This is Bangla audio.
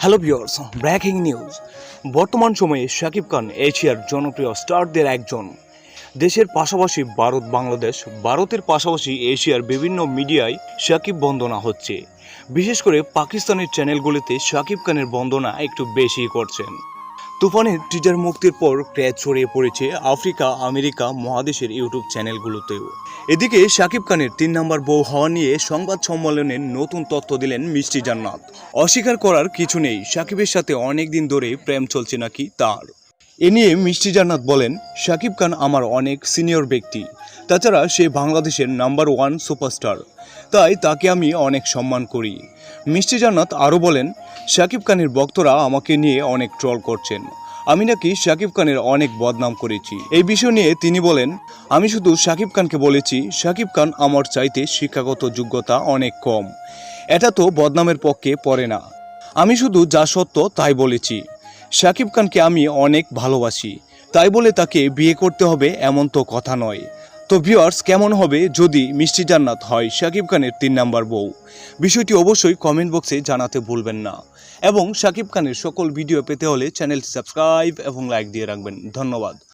হ্যালো ভিওর্স ব্র্যাকিং নিউজ বর্তমান সময়ে শাকিব খান এশিয়ার জনপ্রিয় স্টারদের একজন। দেশের পাশাপাশি ভারত, বাংলাদেশ, ভারতের পাশাপাশি এশিয়ার বিভিন্ন মিডিয়ায় শাকিব বন্দনা হচ্ছে। বিশেষ করে পাকিস্তানের চ্যানেলগুলিতে শাকিব খানের বন্দনা একটু বেশি করছেন। তুফানের টিজার মুক্তির পর ক্র্যাচ ছড়িয়ে পড়েছে আফ্রিকা, আমেরিকা মহাদেশের ইউটিউব চ্যানেলগুলোতেও। এদিকে শাকিব খানের তিন নম্বর বউ হওয়া নিয়ে সংবাদ সম্মেলনে নতুন তথ্য দিলেন মিষ্টি জান্নাত। অস্বীকার করার কিছু নেই, শাকিবের সাথে অনেক দিন ধরে প্রেম চলছে নাকি তার? এ নিয়ে মিষ্টি জান্নাত বলেন শাকিব খান আমার অনেক সিনিয়র ব্যক্তি। তাছাড়া সে বাংলাদেশের নাম্বার ওয়ান সুপারস্টার। তাই তাকে আমি অনেক সম্মান করি। মিষ্টি জান্নাত আরও বলেন, শাকিব খানের ভক্তরা আমাকে নিয়ে অনেক ট্রল করছেন। আমি নাকি শাকিব খানের অনেক বদনাম করেছি। এই বিষয় নিয়ে তিনি বলেন, আমি শুধু শাকিব খানকে বলেছি, শাকিব খান আমার চাইতে শিক্ষাগত যোগ্যতা অনেক কম। এটা তো বদনামের পক্ষে পড়ে না। আমি শুধু যা সত্য তাই বলেছি। শাকিব খানকে আমি অনেক ভালোবাসি। তাই বলে তাকে বিয়ে করতে হবে এমন তো কথা নয়। তো ভিউয়ার্স কেমন হবে যদি মিষ্টি জান্নাত হয় শাকিব খানের তিন নাম্বার বউ? বিষয়টি অবশ্যই কমেন্ট বক্সে জানাতে ভুলবেন না। এবং শাকিব খানের সকল ভিডিও পেতে হলে চ্যানেলটি সাবস্ক্রাইব এবং লাইক দিয়ে রাখবেন। ধন্যবাদ।